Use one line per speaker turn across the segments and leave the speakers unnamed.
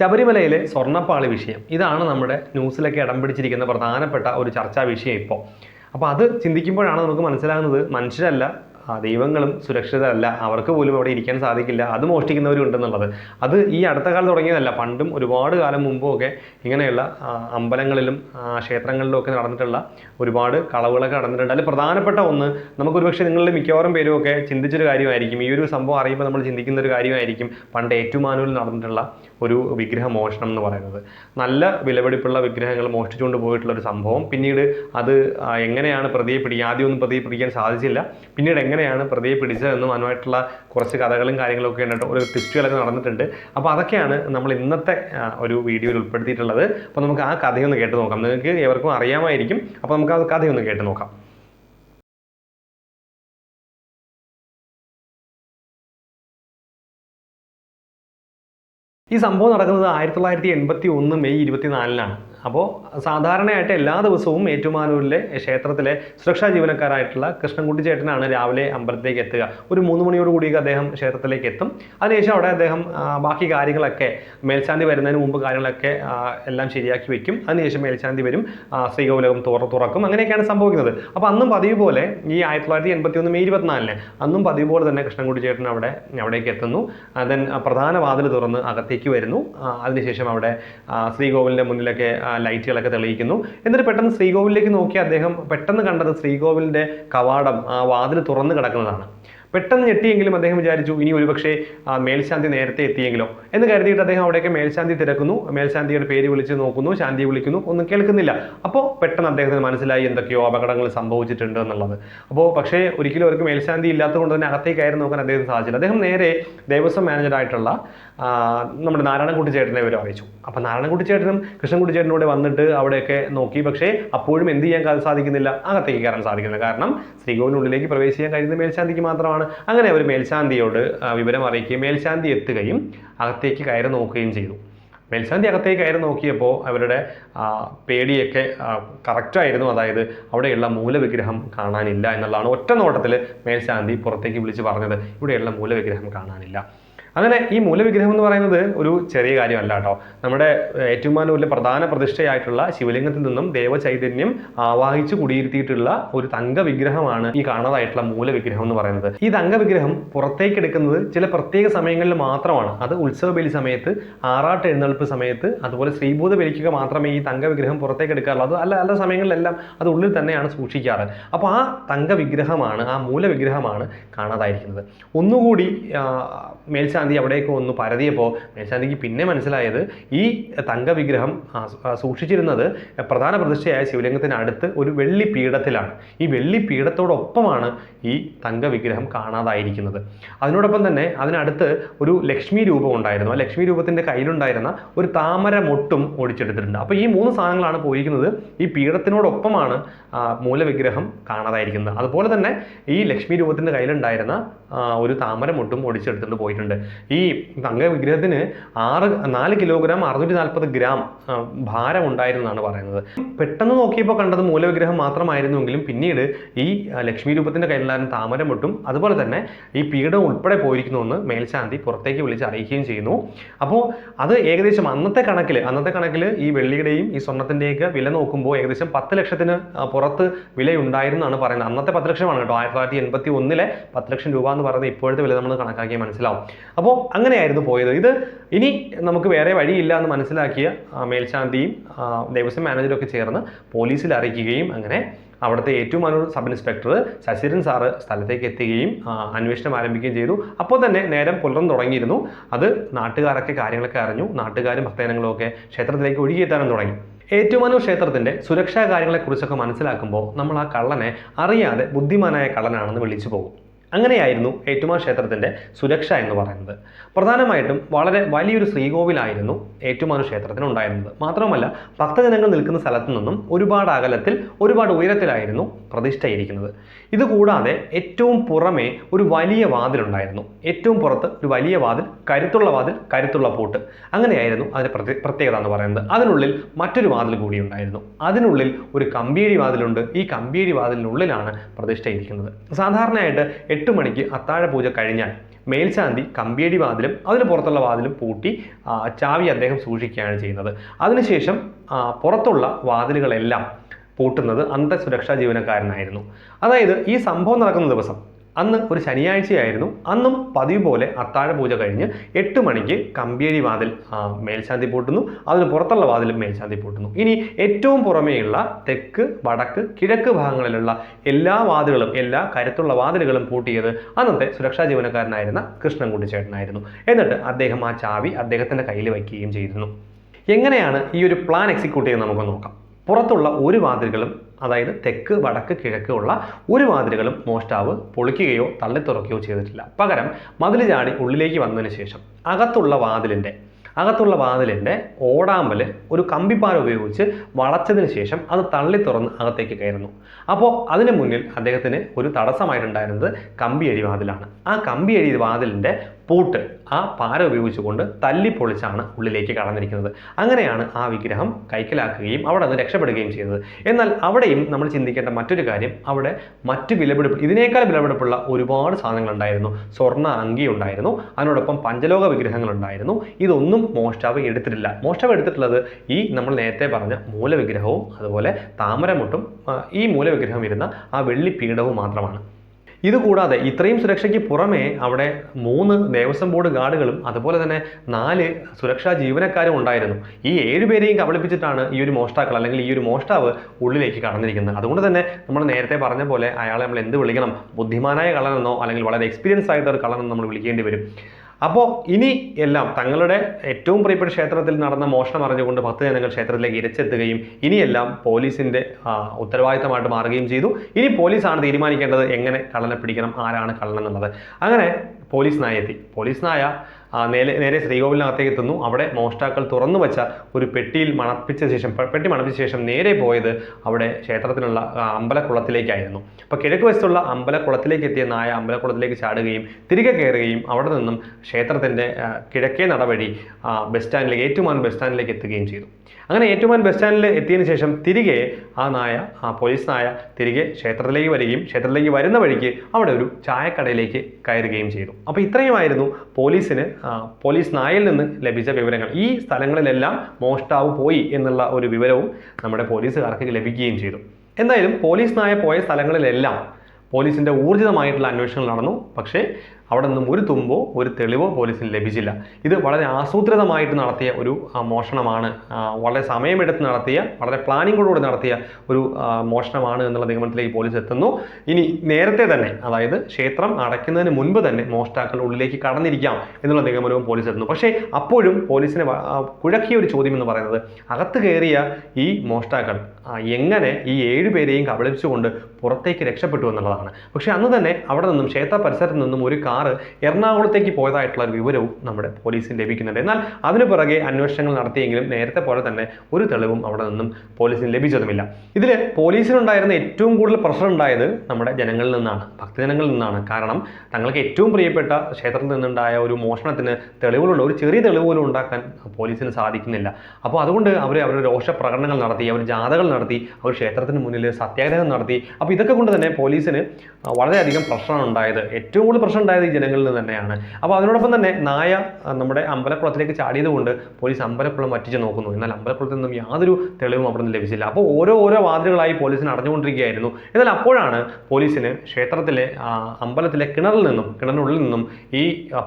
ശബരിമലയിലെ സ്വർണപ്പാളി വിഷയം. ഇതാണ് നമ്മുടെ ന്യൂസിലൊക്കെ ഇടം പിടിച്ചിരിക്കുന്ന പ്രധാനപ്പെട്ട ഒരു ചർച്ചാ വിഷയം ഇപ്പോൾ അപ്പോൾ അത് ചിന്തിക്കുമ്പോഴാണ് നമുക്ക് മനസ്സിലാകുന്നത് മനുഷ്യരല്ല ദൈവങ്ങളും സുരക്ഷിതരല്ല. അവർക്ക് പോലും അവിടെ ഇരിക്കാൻ സാധിക്കില്ല. അത് മോഷ്ടിക്കുന്നവരും ഉണ്ടെന്നുള്ളത് അത് ഈ അടുത്ത കാലം തുടങ്ങിയതല്ല. പണ്ടും ഒരുപാട് കാലം മുമ്പും ഒക്കെ ഇങ്ങനെയുള്ള അമ്പലങ്ങളിലും ക്ഷേത്രങ്ങളിലും ഒക്കെ നടന്നിട്ടുള്ള ഒരുപാട് കളവുകളൊക്കെ നടന്നിട്ടുണ്ട്. അതിൽ പ്രധാനപ്പെട്ട ഒന്ന് നമുക്ക് ഒരുപക്ഷെ നിങ്ങളിൽ മിക്കവാറും പേരും ഒക്കെ ചിന്തിച്ചൊരു കാര്യമായിരിക്കും. ഈ ഒരു സംഭവം അറിയുമ്പോൾ നമ്മൾ ചിന്തിക്കുന്ന ഒരു കാര്യമായിരിക്കും. പണ്ട് ഏറ്റുമാനൂരിൽ നടന്നിട്ടുള്ള ഒരു വിഗ്രഹ മോഷണം എന്ന് പറയുന്നത്. നല്ല വിലപിടിപ്പുള്ള വിഗ്രഹങ്ങൾ മോഷ്ടിച്ചുകൊണ്ട് പോയിട്ടുള്ള ഒരു സംഭവം. പിന്നീട് അത് എങ്ങനെയാണ് പ്രതിയെ പിടിക്കുക ആദ്യമൊന്നും പ്രതിയെ പിടിക്കാൻ സാധിച്ചില്ല. പിന്നീട് എങ്ങനെയാണ് പ്രതിയെ പിടിച്ചതെന്നും അതുമായിട്ടുള്ള കുറച്ച് കഥകളും കാര്യങ്ങളൊക്കെ ഉണ്ട് ഒരു ട്വിസ്റ്റുകളൊക്കെ നടന്നിട്ടുണ്ട്. അപ്പോൾ അതൊക്കെയാണ് നമ്മൾ ഇന്നത്തെ ഒരു വീഡിയോയിൽ ഉൾപ്പെടുത്തിയിട്ടുള്ളത്. അപ്പോൾ നമുക്ക് ആ കഥയൊന്ന് കേട്ട് നോക്കാം. നിങ്ങൾക്ക് ഏവർക്കും അറിയാമായിരിക്കും. അപ്പോൾ നമുക്ക് ആ കഥയൊന്ന് കേട്ട് നോക്കാം. ഈ സംഭവം നടക്കുന്നത് ആയിരത്തി തൊള്ളായിരത്തി എൺപത്തി ഒന്ന് മെയ് ഇരുപത്തിനാലിനാണ്. അപ്പോൾ സാധാരണയായിട്ട് എല്ലാ ദിവസവും ഏറ്റുമാനൂരിലെ ക്ഷേത്രത്തിലെ സുരക്ഷാ ജീവനക്കാരായിട്ടുള്ള കൃഷ്ണൻകുട്ടി ചേട്ടനാണ് രാവിലെ അമ്പലത്തിലേക്ക് എത്തുക. ഒരു മൂന്ന് മണിയോട് കൂടി അദ്ദേഹം ക്ഷേത്രത്തിലേക്ക് എത്തും. അതിനുശേഷം അവിടെ അദ്ദേഹം ബാക്കി കാര്യങ്ങളൊക്കെ മേൽശാന്തി വരുന്നതിന് മുമ്പ് കാര്യങ്ങളൊക്കെ എല്ലാം ശരിയാക്കി വെക്കും. അതിനുശേഷം മേൽശാന്തി വരും ശ്രീകൗലകം തുറ തുറക്കും. അങ്ങനെയൊക്കെയാണ് സംഭവിക്കുന്നത്. അപ്പോൾ അന്നും പതിവ് പോലെ ഈ ആയിരത്തി തൊള്ളായിരത്തി എൺപത്തി ഒന്ന് മെയ് ഇരുപത്തിനാലിന് അന്നും പതിവ് പോലെ തന്നെ കൃഷ്ണൻകുട്ടി ചേട്ടൻ അവിടെ അവിടേക്ക് എത്തുന്നു. ദെൻ പ്രധാന വാതിൽ തുറന്ന് അകത്തേക്ക് വരുന്നു. അതിനുശേഷം അവിടെ ശ്രീകോവിലിന്റെ മുന്നിലൊക്കെ ലൈറ്റുകളൊക്കെ തെളിയിക്കുന്നു. എന്നിട്ട് പെട്ടെന്ന് ശ്രീകോവിലേക്ക് നോക്കി അദ്ദേഹം പെട്ടെന്ന് കണ്ടത് ശ്രീകോവിലിന്റെ കവാടം ആ വാതിൽ തുറന്ന് കിടക്കുന്നതാണ്. പെട്ടെന്ന് ഞെട്ടിയെങ്കിലും അദ്ദേഹം വിചാരിച്ചു ഇനി ഒരുപക്ഷെ മേൽശാന്തി നേരത്തെ എത്തിയെങ്കിലോ? എന്ന് കരുതിയിട്ട് അദ്ദേഹം അവിടേക്ക് മേൽശാന്തി തിരക്കുന്നു. മേൽശാന്തിയുടെ പേര് വിളിച്ച് നോക്കുന്നു ശാന്തി വിളിക്കുന്നു ഒന്നും കേൾക്കുന്നില്ല. അപ്പോൾ പെട്ടെന്ന് അദ്ദേഹത്തിന് മനസ്സിലായി എന്തൊക്കെയോ അപകടങ്ങൾ സംഭവിച്ചിട്ടുണ്ട് എന്നുള്ളത്. അപ്പോൾ പക്ഷേ ഒരിക്കലും അവർക്ക് മേൽശാന്തി ഇല്ലാത്തത് കൊണ്ട് തന്നെ അകത്തേക്ക് കയറി നോക്കാൻ അദ്ദേഹത്തിന് സാധിച്ചില്ല. അദ്ദേഹം നേരെ ദേവസ്വം മാനേജറായിട്ടുള്ള നമ്മുടെ നാരായണൻകുട്ടി ചേട്ടനെ ഇവർ അറിയിച്ചു. അപ്പോൾ നാരായണൻകുട്ടി ചേട്ടനും കൃഷ്ണൻകുട്ടി ചേട്ടനോട് വന്നിട്ട് അവിടെയൊക്കെ നോക്കി. പക്ഷേ അപ്പോഴും എന്ത് ചെയ്യാൻ സാധിക്കുന്നില്ല? അകത്തേക്ക് കയറാൻ സാധിക്കുന്നില്ല. കാരണം ശ്രീകോവിനുള്ളിലേക്ക് പ്രവേശിക്കാൻ കഴിയുന്ന മേൽശാന്തിക്ക് മാത്രമാണ് അങ്ങനെ അവർ മേൽശാന്തിയോട് വിവരം അറിയിക്കുകയും മേൽശാന്തി എത്തുകയും അകത്തേക്ക് കയറി നോക്കുകയും ചെയ്തു. മേൽശാന്തി അകത്തേക്ക് കയറി നോക്കിയപ്പോൾ അവരുടെ പേടിയൊക്കെ കറക്റ്റായിരുന്നു അതായത് അവിടെയുള്ള മൂലവിഗ്രഹം കാണാനില്ല എന്നുള്ളതാണ് ഒറ്റ നോട്ടത്തിൽ മേൽശാന്തി പുറത്തേക്ക് വിളിച്ച് പറഞ്ഞത്. ഇവിടെയുള്ള മൂലവിഗ്രഹം കാണാനില്ല. അങ്ങനെ ഈ മൂലവിഗ്രഹം എന്ന് പറയുന്നത് ഒരു ചെറിയ കാര്യമല്ല കേട്ടോ. നമ്മുടെ ഏറ്റുമാനൂരിലെ പ്രധാന പ്രതിഷ്ഠയായിട്ടുള്ള ശിവലിംഗത്തിൽ നിന്നും ദേവചൈതന്യം ആവാഹിച്ച് കുടിയിരുത്തിയിട്ടുള്ള ഒരു തങ്ക വിഗ്രഹമാണ് ഈ കാണാതായിട്ടുള്ള മൂലവിഗ്രഹം എന്ന് പറയുന്നത്. ഈ തങ്ക വിഗ്രഹം പുറത്തേക്ക് എടുക്കുന്നത് ചില പ്രത്യേക സമയങ്ങളിൽ മാത്രമാണ്. അത് ഉത്സവ ബലി സമയത്ത് ആറാട്ട് എഴുന്നള്ളിപ്പ് സമയത്ത് അതുപോലെ ശ്രീഭൂത ബലിക്കുക മാത്രമേ ഈ തങ്ക വിഗ്രഹം പുറത്തേക്ക് എടുക്കാറുള്ളൂ. അത് അല്ല അല്ല സമയങ്ങളിലെല്ലാം അത് ഉള്ളിൽ തന്നെയാണ് സൂക്ഷിക്കാറ്. അപ്പോൾ ആ തങ്ക വിഗ്രഹമാണ് ആ മൂലവിഗ്രഹമാണ് കാണാതായിരിക്കുന്നത്. ഒന്നുകൂടി ആ, മേൽശാന്തി അവിടേക്ക് ഒന്ന് പരതിയപ്പോൾ മേൽശാന്തിക്ക് പിന്നെ മനസ്സിലായത് ഈ തങ്ക വിഗ്രഹം ആ, സൂ- ആ, സൂക്ഷിച്ചിരുന്നത് പ്രധാന പ്രതിഷ്ഠയായ ശിവലിംഗത്തിന് അടുത്ത് ഒരു വെള്ളി പീഠത്തിലാണ് ഈ വെള്ളി പീഠത്തോടൊപ്പമാണ് ഈ തങ്കവിഗ്രഹം കാണാതായിരിക്കുന്നത്. അതിനോടൊപ്പം തന്നെ അതിനടുത്ത് ഒരു ലക്ഷ്മി രൂപം ഉണ്ടായിരുന്നു. ആ ലക്ഷ്മി രൂപത്തിന്റെ കയ്യിലുണ്ടായിരുന്ന ഒരു താമര മൊട്ടും ഓടിച്ചെടുത്തിട്ടുണ്ട്. അപ്പോൾ ഈ മൂന്ന് സാധനങ്ങളാണ് പോയിരിക്കുന്നത്. ഈ പീഠത്തിനോടൊപ്പമാണ് മൂലവിഗ്രഹം കാണാതായിരിക്കുന്നത്. അതുപോലെ തന്നെ ഈ ലക്ഷ്മി രൂപത്തിന്റെ കയ്യിലുണ്ടായിരുന്ന ഒരു താമര മുട്ടും ഒടിച്ചെടുത്തിട്ട് പോയിട്ടുണ്ട്. ഈ തങ്ക വിഗ്രഹത്തിന് ആറ് നാല് കിലോഗ്രാം അറുന്നൂറ്റി നാൽപ്പത് ഗ്രാം ഭാരം ഉണ്ടായിരുന്നാണ് പറയുന്നത്. പെട്ടെന്ന് നോക്കിയപ്പോൾ കണ്ടത് മൂലവിഗ്രഹം മാത്രമായിരുന്നുവെങ്കിലും പിന്നീട് ഈ ലക്ഷ്മി രൂപത്തിന്റെ കയ്യിലുണ്ടായിരുന്ന താമര മുട്ടും അതുപോലെ തന്നെ ഈ പീഠം ഉൾപ്പെടെ പോയിരിക്കുന്നുവെന്ന് മേൽശാന്തി പുറത്തേക്ക് വിളിച്ച് അറിയിക്കുകയും ചെയ്യുന്നു. അപ്പോൾ അത് ഏകദേശം അന്നത്തെ കണക്കിൽ അന്നത്തെ കണക്കിൽ ഈ വെള്ളിയുടെയും ഈ സ്വർണത്തിന്റെയൊക്കെ വില നോക്കുമ്പോൾ ഏകദേശം പത്ത് ലക്ഷത്തിന് പുറത്ത് വിലയുണ്ടായിരുന്നാണ് പറയുന്നത്. അന്നത്തെ പത്ത് ലക്ഷമാണ് കേട്ടോ. ആയിരത്തി തൊള്ളായിരത്തി എൺപത്തി ഒന്നിലെ പത്ത് ലക്ഷം രൂപ എന്ന് പറയുന്നത് ഇപ്പോഴത്തെ വില നമ്മൾ കണക്കാക്കിയാൽ മനസ്സിലാവും. അപ്പോൾ അങ്ങനെയായിരുന്നു പോയത്. ഇത് ഇനി നമുക്ക് വേറെ വഴിയില്ല എന്ന് മനസ്സിലാക്കിയ മേൽശാന്തിയും ദേവസ്വം മാനേജറും ഒക്കെ ചേർന്ന് പോലീസിൽ അറിയിക്കുകയും അങ്ങനെ അവിടുത്തെ ഏറ്റവും Ettumanoor sub inspector Sasiran sir സ്ഥലത്തേക്ക് എത്തുകയും അന്വേഷണം ആരംഭിക്കുകയും ചെയ്തു. അപ്പോൾ തന്നെ നേരം പുലർന്നു തുടങ്ങിയിരുന്നു. അത് നാട്ടുകാരൊക്കെ കാര്യങ്ങളൊക്കെ അറിഞ്ഞു. നാട്ടുകാരും ഭക്തജനങ്ങളും ഒക്കെ ക്ഷേത്രത്തിലേക്ക് ഒഴുകിയെത്താനും തുടങ്ങി. ഏറ്റുമാനൂർ ക്ഷേത്രത്തിന്റെ സുരക്ഷാ കാര്യങ്ങളെക്കുറിച്ചൊക്കെ മനസ്സിലാക്കുമ്പോൾ നമ്മൾ ആ കള്ളനെ അറിയാതെ ബുദ്ധിമാനായ കള്ളനാണെന്ന് വിളിച്ചു പോകും. അങ്ങനെയായിരുന്നു ഏറ്റുമാൻ ക്ഷേത്രത്തിന്റെ സുരക്ഷ എന്ന് പറയുന്നത്. പ്രധാനമായിട്ടും വളരെ വലിയൊരു ശ്രീകോവിലായിരുന്നു ഏറ്റുമാൻ ക്ഷേത്രത്തിന് ഉണ്ടായിരുന്നത്. മാത്രമല്ല ഭക്തജനങ്ങൾ നിൽക്കുന്ന സ്ഥലത്തു നിന്നും ഒരുപാട് അകലത്തിൽ ഒരുപാട് ഉയരത്തിലായിരുന്നു പ്രതിഷ്ഠയിരിക്കുന്നത്. ഇതുകൂടാതെ ഏറ്റവും പുറമേ ഒരു വലിയ വാതിലുണ്ടായിരുന്നു. ഏറ്റവും പുറത്ത് ഒരു വലിയ വാതിൽ കരുത്തുള്ള വാതിൽ കരുത്തുള്ള പൂട്ട്. അങ്ങനെയായിരുന്നു അതിന്റെ പ്രത്യേകത എന്ന് പറയുന്നത്. അതിനുള്ളിൽ മറ്റൊരു വാതിൽ കൂടി ഉണ്ടായിരുന്നു. അതിനുള്ളിൽ ഒരു കമ്പിയേഴി വാതിലുണ്ട്. ഈ കമ്പിയേഴി വാതിലിനുള്ളിലാണ് പ്രതിഷ്ഠയിരിക്കുന്നത്. സാധാരണയായിട്ട് എട്ട് മണിക്ക് അത്താഴ പൂജ കഴിഞ്ഞാൽ മേൽശാന്തി കമ്പിയടി വാതിലും അതിന് പുറത്തുള്ള വാതിലും പൂട്ടി ചാവി അദ്ദേഹം സൂക്ഷിക്കുകയാണ് ചെയ്യുന്നത്. അതിനുശേഷം പുറത്തുള്ള വാതിലുകളെല്ലാം പൂട്ടുന്നത് അന്ധസുരക്ഷാ സുരക്ഷാ ജീവനക്കാരനായിരുന്നു. അതായത് ഈ സംഭവം നടക്കുന്ന ദിവസം അന്ന് ഒരു ശനിയാഴ്ചയായിരുന്നു. അന്നും പതിവ് പോലെ അത്താഴ പൂജ കഴിഞ്ഞ് എട്ട് മണിക്ക് കമ്പേരി വാതിൽ മേൽശാന്തി പൂട്ടുന്നു. അതിന് പുറത്തുള്ള വാതിലും മേൽശാന്തി പൂട്ടുന്നു. ഇനി ഏറ്റവും പുറമേയുള്ള തെക്ക് വടക്ക് കിഴക്ക് ഭാഗങ്ങളിലുള്ള എല്ലാ വാതിലുകളും എല്ലാ കരുത്തുള്ള വാതിലുകളും പൂട്ടിയത് അന്നത്തെ സുരക്ഷാ ജീവനക്കാരനായിരുന്ന കൃഷ്ണൻകുട്ടി ചേട്ടനായിരുന്നു എന്നിട്ട് അദ്ദേഹം ആ ചാവി അദ്ദേഹത്തിന്റെ കയ്യിൽ വയ്ക്കുകയും ചെയ്തിരുന്നു. എങ്ങനെയാണ് ഈ ഒരു പ്ലാൻ എക്സിക്യൂട്ട് ചെയ്യുന്നത് നമുക്ക് നോക്കാം. പുറത്തുള്ള ഒരു വാതിലുകളും അതായത് തെക്ക് വടക്ക് കിഴക്ക് ഉള്ള ഒരു വാതിലുകളും മോഷ്ടാവ് പൊളിക്കുകയോ തള്ളിത്തുറക്കുകയോ ചെയ്തിട്ടില്ല. പകരം മതിൽ ചാടി ഉള്ളിലേക്ക് വന്നതിന് ശേഷം അകത്തുള്ള വാതിലിന്റെ അകത്തുള്ള വാതിലിന്റെ ഓടാമ്പൽ ഒരു കമ്പിപ്പാര ഉപയോഗിച്ച് വളച്ചതിന് ശേഷം അത് തള്ളി തുറന്ന് അകത്തേക്ക് കയറുന്നു. അപ്പോൾ അതിന് മുന്നിൽ അദ്ദേഹത്തിന് ഒരു തടസ്സമായിട്ടുണ്ടായിരുന്നത് കമ്പിയഴി വാതിലാണ്. ആ കമ്പിയഴി വാതിലിന്റെ പൂട്ട് ആ പാര ഉപയോഗിച്ചുകൊണ്ട് തല്ലി പൊളിച്ചാണ് ഉള്ളിലേക്ക് കടന്നിരിക്കുന്നത്. അങ്ങനെയാണ് ആ വിഗ്രഹം കൈക്കലാക്കുകയും അവിടെ നിന്ന് രക്ഷപ്പെടുകയും ചെയ്തത് എന്നാൽ അവിടെയും നമ്മൾ ചിന്തിക്കേണ്ട മറ്റൊരു കാര്യം അവിടെ മറ്റ് വിലപിടിപ്പ് ഇതിനേക്കാൾ വിലപിടിപ്പുള്ള ഒരുപാട് സാധനങ്ങൾ ഉണ്ടായിരുന്നു സ്വർണ അങ്കി ഉണ്ടായിരുന്നു അതിനോടൊപ്പം പഞ്ചലോക വിഗ്രഹങ്ങൾ ഉണ്ടായിരുന്നു ഇതൊന്നും മോഷ്ടാവ് എടുത്തിട്ടില്ല. മോഷ്ടാവ് എടുത്തിട്ടുള്ളത് ഈ നമ്മൾ നേരത്തെ പറഞ്ഞ മൂലവിഗ്രഹവും അതുപോലെ താമരമുട്ടും ഈ മൂലവിഗ്രഹം ഇരുന്ന ആ വെള്ളി പീഠവും മാത്രമാണ്. ഇതുകൂടാതെ ഇത്രയും സുരക്ഷയ്ക്ക് പുറമേ അവിടെ മൂന്ന് ദേവസ്വം ബോർഡ് ഗാർഡുകളും അതുപോലെ തന്നെ നാല് സുരക്ഷാ ജീവനക്കാരും ഉണ്ടായിരുന്നു. ഈ ഏഴുപേരെയും കബളിപ്പിച്ചിട്ടാണ് ഈ ഒരു മോഷ്ടാക്കൾ അല്ലെങ്കിൽ ഈ ഒരു മോഷ്ടാവ് ഉള്ളിലേക്ക് കടന്നിരിക്കുന്നത്. അതുകൊണ്ട് തന്നെ നമ്മൾ നേരത്തെ പറഞ്ഞ പോലെ അയാളെ നമ്മൾ എന്ത് വിളിക്കണം? ബുദ്ധിമാനായ കള്ളനെന്നോ അല്ലെങ്കിൽ വളരെ എക്സ്പീരിയൻസ് ആയിട്ട് ഒരു നമ്മൾ വിളിക്കേണ്ടി വരും. അപ്പോൾ ഇനി എല്ലാം തങ്ങളുടെ ഏറ്റവും പ്രിയപ്പെട്ട ക്ഷേത്രത്തിൽ നടന്ന മോഷണം അറിഞ്ഞുകൊണ്ട് ഭക്തജനങ്ങൾ ക്ഷേത്രത്തിലേക്ക് ഇരച്ചെത്തുകയും ഇനിയെല്ലാം പോലീസിന്റെ ഉത്തരവാദിത്തമായിട്ട് മാറുകയും ചെയ്തു. ഇനി പോലീസാണ് തീരുമാനിക്കേണ്ടത് എങ്ങനെ കള്ളനെ പിടിക്കണം ആരാണ് കള്ളൻ എന്നുള്ളത് അങ്ങനെ പോലീസ് നായ എത്തി. പോലീസ് നായ നേരെ നേരെ ശ്രീകോവിലിനകത്തേക്ക് എത്തുന്നു. അവിടെ മോഷ്ടാക്കൾ തുറന്നു വെച്ച ഒരു പെട്ടിയിൽ മണപ്പിച്ച ശേഷം പെട്ടി മണപ്പിച്ച ശേഷം നേരെ പോയത് അവിടെ ക്ഷേത്രത്തിലുള്ള അമ്പലക്കുളത്തിലേക്കായിരുന്നു. അപ്പോൾ കിഴക്ക് വശത്തുള്ള അമ്പലക്കുളത്തിലേക്ക് എത്തിയ നായ അമ്പലക്കുളത്തിലേക്ക് ചാടുകയും തിരികെ കയറുകയും അവിടെ നിന്നും ക്ഷേത്രത്തിന്റെ കിഴക്കേ നടവഴി ബസ് സ്റ്റാൻഡിലേക്ക് ഏറ്റുമാൻ ബസ് സ്റ്റാൻഡിലേക്ക് എത്തുകയും ചെയ്തു. അങ്ങനെ ഏറ്റുമാൻ ബസ് സ്റ്റാൻഡിൽ എത്തിയതിനു ശേഷം തിരികെ ആ നായ ആ പോലീസ് നായ തിരികെ ക്ഷേത്രത്തിലേക്ക് വരികയും ക്ഷേത്രത്തിലേക്ക് വരുന്ന വഴിക്ക് അവിടെ ഒരു ചായക്കടയിലേക്ക് കയറുകയും ചെയ്തു. അപ്പോൾ ഇത്രയുമായിരുന്നു പോലീസിന് പോലീസ് നായയിൽ നിന്ന് ലഭിച്ച വിവരങ്ങൾ. ഈ സ്ഥലങ്ങളിലെല്ലാം മോഷ്ടാവ് പോയി എന്നുള്ള ഒരു വിവരവും നമ്മുടെ പോലീസുകാർക്ക് ലഭിക്കുകയും ചെയ്തു. എന്തായാലും പോലീസ് നായ പോയ സ്ഥലങ്ങളിലെല്ലാം പോലീസിന്റെ ഊർജിതമായിട്ടുള്ള അന്വേഷണം നടന്നു. പക്ഷേ അവിടെ നിന്നും ഒരു തുമ്പോ ഒരു തെളിവോ പോലീസിന് ലഭിച്ചില്ല. ഇത് വളരെ ആസൂത്രിതമായിട്ട് നടത്തിയ ഒരു മോഷണമാണ്. വളരെ സമയമെടുത്ത് നടത്തിയ വളരെ പ്ലാനിങ്ങോടുകൂടി നടത്തിയ ഒരു മോഷണമാണ് എന്നുള്ള നിഗമനത്തിലേക്ക് പോലീസ് എത്തുന്നു. ഇനി നേരത്തെ തന്നെ അതായത് ക്ഷേത്രം അടയ്ക്കുന്നതിന് മുൻപ് തന്നെ മോഷ്ടാക്കൾ ഉള്ളിലേക്ക് കടന്നിരിക്കാം എന്നുള്ള നിഗമനവും പോലീസ് എത്തുന്നു. പക്ഷേ അപ്പോഴും പോലീസിനെ കുഴക്കിയ ഒരു ചോദ്യം എന്ന് പറയുന്നത് അകത്ത് കയറിയ ഈ മോഷ്ടാക്കൾ എങ്ങനെ ഈ ഏഴുപേരെയും കബളിപ്പിച്ചുകൊണ്ട് പുറത്തേക്ക് രക്ഷപ്പെട്ടു എന്നുള്ളതാണ്. പക്ഷേ അന്ന് തന്നെ അവിടെ നിന്നും ക്ഷേത്ര പരിസരത്ത് നിന്നും ഒരു കാറ് എറണാകുളത്തേക്ക് പോയതായിട്ടുള്ള വിവരവും നമ്മുടെ പോലീസിന് ലഭിക്കുന്നുണ്ട്. എന്നാൽ അതിനു പുറകെ അന്വേഷണങ്ങൾ നടത്തിയെങ്കിലും നേരത്തെ പോലെ തന്നെ ഒരു തെളിവും അവിടെ നിന്നും പോലീസിന് ലഭിച്ചതുമില്ല. ഇതിൽ പോലീസിനുണ്ടായിരുന്ന ഏറ്റവും കൂടുതൽ പ്രഷർ ഉണ്ടായത് നമ്മുടെ ജനങ്ങളിൽ നിന്നാണ് ഭക്തജനങ്ങളിൽ നിന്നാണ്. കാരണം തങ്ങൾക്ക് ഏറ്റവും പ്രിയപ്പെട്ട ക്ഷേത്രത്തിൽ നിന്നുണ്ടായ ഒരു മോഷണത്തിന് തെളിവുകളുണ്ട്. ഒരു ചെറിയ തെളിവ് പോലും ഉണ്ടാക്കാൻ പോലീസിന് സാധിക്കുന്നില്ല. അപ്പോൾ അതുകൊണ്ട് അവർ അവരുടെ രോഷ പ്രകടനങ്ങൾ നടത്തി അവർ ജാഥകൾ നടത്തി അവർ ക്ഷേത്രത്തിന് മുന്നിൽ സത്യാഗ്രഹം നടത്തി. അപ്പോൾ ഇതൊക്കെ കൊണ്ട് തന്നെ പോലീസിന് വളരെയധികം പ്രശ്നമാണ് ഉണ്ടായത്. ഏറ്റവും കൂടുതൽ പ്രശ്നം ഉണ്ടായത് ഈ ജനങ്ങളിൽ തന്നെയാണ്. അപ്പോൾ അതിനോടൊപ്പം തന്നെ നായ നമ്മുടെ അമ്പലക്കുളത്തിലേക്ക് ചാടിയതുകൊണ്ട് പോലീസ് അമ്പലക്കുളം വറ്റിച്ച് നോക്കുന്നു. എന്നാൽ അമ്പലക്കുളത്തിൽ നിന്നും യാതൊരു തെളിവും അവിടെ നിന്ന് ലഭിച്ചില്ല. അപ്പോൾ ഓരോ ഓരോ വാതിലുകളായി പോലീസിന് അടഞ്ഞുകൊണ്ടിരിക്കുകയായിരുന്നു. എന്നാൽ അപ്പോഴാണ് പോലീസിന് ക്ഷേത്രത്തിലെ അമ്പലത്തിലെ കിണറിൽ നിന്നും കിണറിനുള്ളിൽ നിന്നും ഈ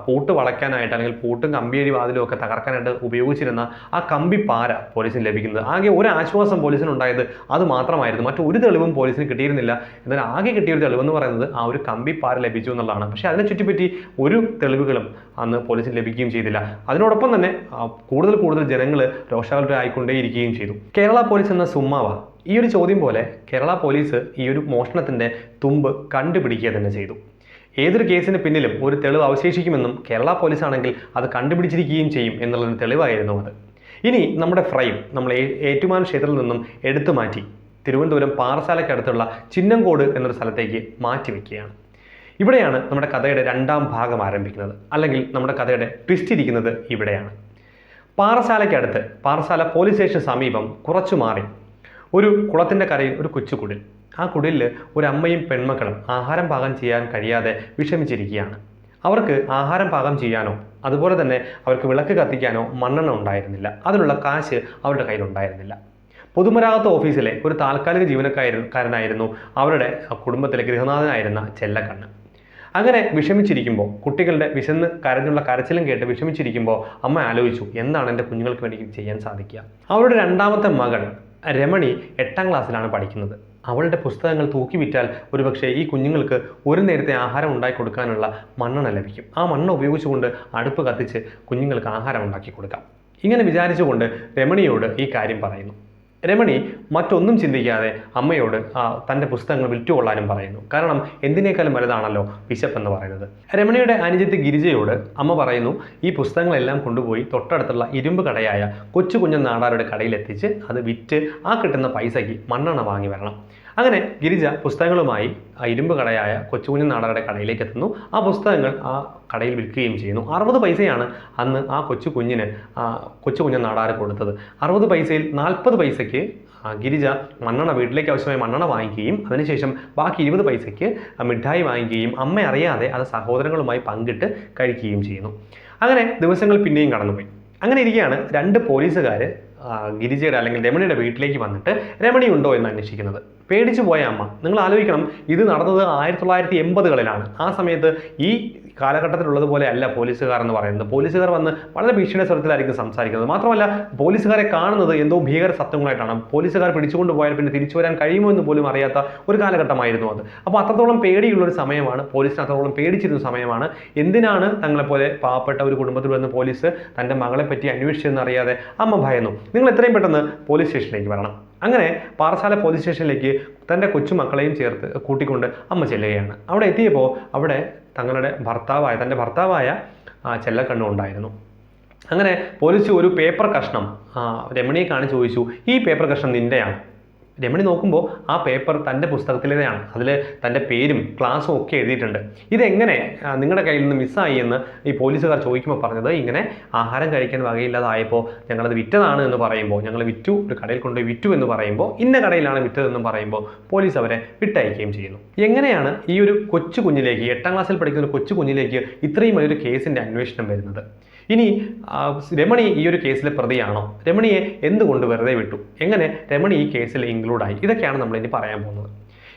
പൂട്ട് വളയ്ക്കാനായിട്ട് അല്ലെങ്കിൽ പൂട്ടും കമ്പിയേരി വാതിലും ഒക്കെ തകർക്കാനായിട്ട് ഉപയോഗിച്ചിരുന്ന ആ കമ്പി പാര പോലീസിന് ലഭിക്കുന്നത്. ആകെ ഒരു ആശ്വാസം പോലീസിന് ഉണ്ടായത് അത് മാത്രമായിരുന്നു. മറ്റു ഒരു തെളിവും പോലീസിന് കിട്ടിയിരുന്നില്ല. എന്നാൽ ആകെ കിട്ടിയ ഒരു തെളിവെന്ന് പറയുന്നത് ആ ഒരു കമ്പി പാര ലഭിച്ചു എന്നുള്ളതാണ്. പക്ഷേ അതിനെ ചുറ്റിപ്പറ്റി ഒരു തെളിവുകളും അന്ന് പോലീസിന് ലഭിക്കുകയും ചെയ്തില്ല. അതിനോടൊപ്പം തന്നെ കൂടുതൽ കൂടുതൽ ജനങ്ങൾ രോഷാകുലരായിക്കൊണ്ടേയിരിക്കുകയും ചെയ്തു. കേരള പോലീസ് എന്ന സുമ്മാവ ഈ ഒരു ചോദ്യം പോലെ കേരള പോലീസ് ഈ ഒരു മോഷണത്തിന്റെ തുമ്പ് കണ്ടുപിടിക്കുക തന്നെ ചെയ്തു. ഏതൊരു കേസിന് പിന്നിലും ഒരു തെളിവ് അവശേഷിക്കുമെന്നും കേരള പോലീസ് ആണെങ്കിൽ അത് കണ്ടുപിടിച്ചിരിക്കുകയും ചെയ്യും എന്നുള്ളൊരു തെളിവായിരുന്നു അത്. ഇനി നമ്മുടെ ഫ്രെയിം നമ്മൾ ഏറ്റുമാൻ ക്ഷേത്രത്തിൽ നിന്നും എടുത്തു മാറ്റി തിരുവനന്തപുരം പാറശാലയ്ക്കടുത്തുള്ള ചിന്നംകോട് എന്നൊരു സ്ഥലത്തേക്ക് മാറ്റി വയ്ക്കുകയാണ് ഇവിടെയാണ് നമ്മുടെ കഥയുടെ രണ്ടാം ഭാഗം ആരംഭിക്കുന്നത് അല്ലെങ്കിൽ നമ്മുടെ കഥയുടെ ട്വിസ്റ്റ് ഇരിക്കുന്നത് ഇവിടെയാണ്. പാറശാലയ്ക്കടുത്ത് പാറശാല പോലീസ് സ്റ്റേഷൻ സമീപം കുറച്ചു മാറി ഒരു കുളത്തിന്റെ കരയിൽ ഒരു കൊച്ചുകുടിൽ. ആ കുടിലിൽ ഒരു അമ്മയും പെൺമക്കളും ആഹാരം പാകം ചെയ്യാൻ കഴിയാതെ വിഷമിച്ചിരിക്കുകയാണ്. അവർക്ക് ആഹാരം പാകം ചെയ്യാനോ അതുപോലെ തന്നെ അവർക്ക് വിളക്ക് കത്തിക്കാനോ മണ്ണെണ്ണ ഉണ്ടായിരുന്നില്ല. അതിനുള്ള കാശ് അവരുടെ കയ്യിലുണ്ടായിരുന്നില്ല. പൊതുമരാമത്ത് ഓഫീസിലെ ഒരു താൽക്കാലിക ജീവനക്കാരനായിരുന്നു അവരുടെ കുടുംബത്തിലെ ഗൃഹനാഥനായിരുന്ന ചെല്ലക്കണ്ണ് അങ്ങനെ വിഷമിച്ചിരിക്കുമ്പോൾ കുട്ടികളുടെ വിശന്ന് കരഞ്ഞുള്ള കരച്ചിലും കേട്ട് വിഷമിച്ചിരിക്കുമ്പോൾ അമ്മ ആലോചിച്ചു എന്താണ് എന്റെ കുഞ്ഞുങ്ങൾക്ക് വേണ്ടി ചെയ്യാൻ സാധിക്കുക? അവരുടെ രണ്ടാമത്തെ മകൾ രമണി എട്ടാം ക്ലാസ്സിലാണ് പഠിക്കുന്നത്. അവളുടെ പുസ്തകങ്ങൾ തൂക്കി വിറ്റാൽ ഒരുപക്ഷെ ഈ കുഞ്ഞുങ്ങൾക്ക് ഒരു നേരത്തെ ആഹാരം ഉണ്ടാക്കി കൊടുക്കാനുള്ള മണ്ണെണ്ണ ലഭിക്കും. ആ മണ്ണ് ഉപയോഗിച്ചുകൊണ്ട് അടുപ്പ് കത്തിച്ച് കുഞ്ഞുങ്ങൾക്ക് ആഹാരം ഉണ്ടാക്കി കൊടുക്കാം. ഇങ്ങനെ വിചാരിച്ചുകൊണ്ട് രമണിയോട് ഈ കാര്യം പറയുന്നു. രമണി മറ്റൊന്നും ചിന്തിക്കാതെ അമ്മയോട് തന്റെ പുസ്തകങ്ങൾ വിറ്റുകൊള്ളാനും പറയുന്നു. കാരണം എന്തിനേക്കാളും വലുതാണല്ലോ വിശപ്പ് എന്ന് പറയുന്നത്. രമണിയുടെ അനുജത്തി ഗിരിജയോട് അമ്മ പറയുന്നു ഈ പുസ്തകങ്ങളെല്ലാം കൊണ്ടുപോയി തൊട്ടടുത്തുള്ള ഇരുമ്പ് കടയായ കൊച്ചു കുഞ്ഞൻ നാടാരുടെ കടയിലെത്തിച്ച് അത് വിറ്റ് ആ കിട്ടുന്ന പൈസയ്ക്ക് മണ്ണെണ്ണ വാങ്ങി വരണം. അങ്ങനെ ഗിരിജ പുസ്തകങ്ങളുമായി ആ ഇരുമ്പ് കടയായ കൊച്ചുകുഞ്ഞൻ നാടകയുടെ കടയിലേക്ക് എത്തുന്നു. ആ പുസ്തകങ്ങൾ ആ കടയിൽ വിൽക്കുകയും ചെയ്യുന്നു. അറുപത് പൈസയാണ് അന്ന് ആ കൊച്ചു കുഞ്ഞിന് കൊച്ചു കുഞ്ഞൻ നാടാറ് കൊടുത്തത്. അറുപത് പൈസയിൽ നാൽപ്പത് പൈസയ്ക്ക് ഗിരിജ മണ്ണെണ്ണ വീട്ടിലേക്ക് ആവശ്യമായ മണ്ണെണ്ണ വാങ്ങിക്കുകയും അതിനുശേഷം ബാക്കി ഇരുപത് പൈസയ്ക്ക് മിഠായി വാങ്ങിക്കുകയും അമ്മ അറിയാതെ അത് സഹോദരങ്ങളുമായി പങ്കിട്ട് കഴിക്കുകയും ചെയ്യുന്നു. അങ്ങനെ ദിവസങ്ങൾ പിന്നെയും കടന്നുപോയി. അങ്ങനെ ഇരിക്കുകയാണ് രണ്ട് പോലീസുകാർ ഗിരിജയുടെ അല്ലെങ്കിൽ രമണിയുടെ വീട്ടിലേക്ക് വന്നിട്ട് രമണി ഉണ്ടോ എന്ന് അന്വേഷിക്കുന്നത്. പേടിച്ചു പോയ അമ്മ. നിങ്ങൾ ആലോചിക്കണം ഇത് നടന്നത് ആയിരത്തി തൊള്ളായിരത്തി എൺപതുകളിലാണ്. ആ സമയത്ത് ഈ കാലഘട്ടത്തിലുള്ളതുപോലെ അല്ല പോലീസുകാർ എന്ന് പറയുന്നത്. പോലീസുകാർ വന്ന് വളരെ ഭീഷണി സ്വരത്തിലായിരിക്കും സംസാരിക്കുന്നത്. മാത്രമല്ല പോലീസുകാരെ കാണുന്നത് എന്തോ ഭീകര സത്യങ്ങളായിട്ടാണ്. പോലീസുകാർ പിടിച്ചുകൊണ്ട് പോയാൽ പിന്നെ തിരിച്ചു വരാൻ കഴിയുമോ എന്ന് പോലും അറിയാത്ത ഒരു കാലഘട്ടമായിരുന്നു അത്. അപ്പോൾ അത്രത്തോളം പേടിയുള്ള ഒരു സമയമാണ് പോലീസിന് അത്രത്തോളം പേടിച്ചിരുന്ന സമയമാണ്. എന്തിനാണ് തങ്ങളെപ്പോലെ പാവപ്പെട്ട ഒരു കുടുംബത്തിൽ വന്ന് പോലീസ് തന്റെ മകളെ പറ്റി അന്വേഷിച്ചതെന്ന് അറിയാതെ അമ്മ ഭയന്നു? നിങ്ങൾ എത്രയും പെട്ടെന്ന് പോലീസ് സ്റ്റേഷനിലേക്ക് വരണം. അങ്ങനെ പാറശാല പോലീസ് സ്റ്റേഷനിലേക്ക് തന്റെ കൊച്ചുമക്കളെയും ചേർത്ത് കൂട്ടിക്കൊണ്ട് അമ്മ ചെല്ലുകയാണ്. അവിടെ എത്തിയപ്പോൾ അവിടെ തങ്ങളുടെ ഭർത്താവായ തന്റെ ഭർത്താവായ ചെല്ലക്കണ്ണു ഉണ്ടായിരുന്നു. അങ്ങനെ പോലീസ് ഒരു പേപ്പർ കഷ്ണം രമണിയെ കാണിച്ച് ചോദിച്ചു ഈ പേപ്പർ കഷ്ണം നിന്റെയാണ് രമണി നോക്കുമ്പോൾ ആ പേപ്പർ തന്റെ പുസ്തകത്തിലേതാണ്. അതിൽ തന്റെ പേരും ക്ലാസ്സും ഒക്കെ എഴുതിയിട്ടുണ്ട്. ഇതെങ്ങനെ നിങ്ങളുടെ കയ്യിൽ നിന്ന് മിസ്സായി എന്ന് ഈ പോലീസുകാർ ചോദിക്കുമ്പോൾ പറഞ്ഞത് ഇങ്ങനെ ആഹാരം കഴിക്കാൻ വകയില്ലാതായപ്പോൾ ഞങ്ങളത് വിറ്റതാണ് എന്ന് പറയുമ്പോൾ ഞങ്ങൾ വിറ്റു ഒരു കടയിൽ കൊണ്ടുപോയി വിറ്റു എന്ന് പറയുമ്പോൾ ഇന്ന കടയിലാണ് വിറ്റതെന്ന് പറയുമ്പോൾ പോലീസ് അവരെ വിട്ടയക്കുകയും ചെയ്യുന്നു. എങ്ങനെയാണ് ഈ ഒരു കൊച്ചു കുഞ്ഞിലേക്ക് എട്ടാം ക്ലാസ്സിൽ പഠിക്കുന്ന ഒരു കൊച്ചു കുഞ്ഞിലേക്ക് ഇത്രയും വലിയൊരു കേസിന്റെ അന്വേഷണം വരുന്നത്? ഇനി രമണി ഈ ഒരു കേസിലെ പ്രതിയാണോ? രമണിയെ എന്തുകൊണ്ട് വെറുതെ വിട്ടു? എങ്ങനെ രമണി ഈ കേസിൽ ഇൻക്ലൂഡായി ഇതൊക്കെയാണ് നമ്മൾ ഇനി പറയാൻ പോകുന്നത്.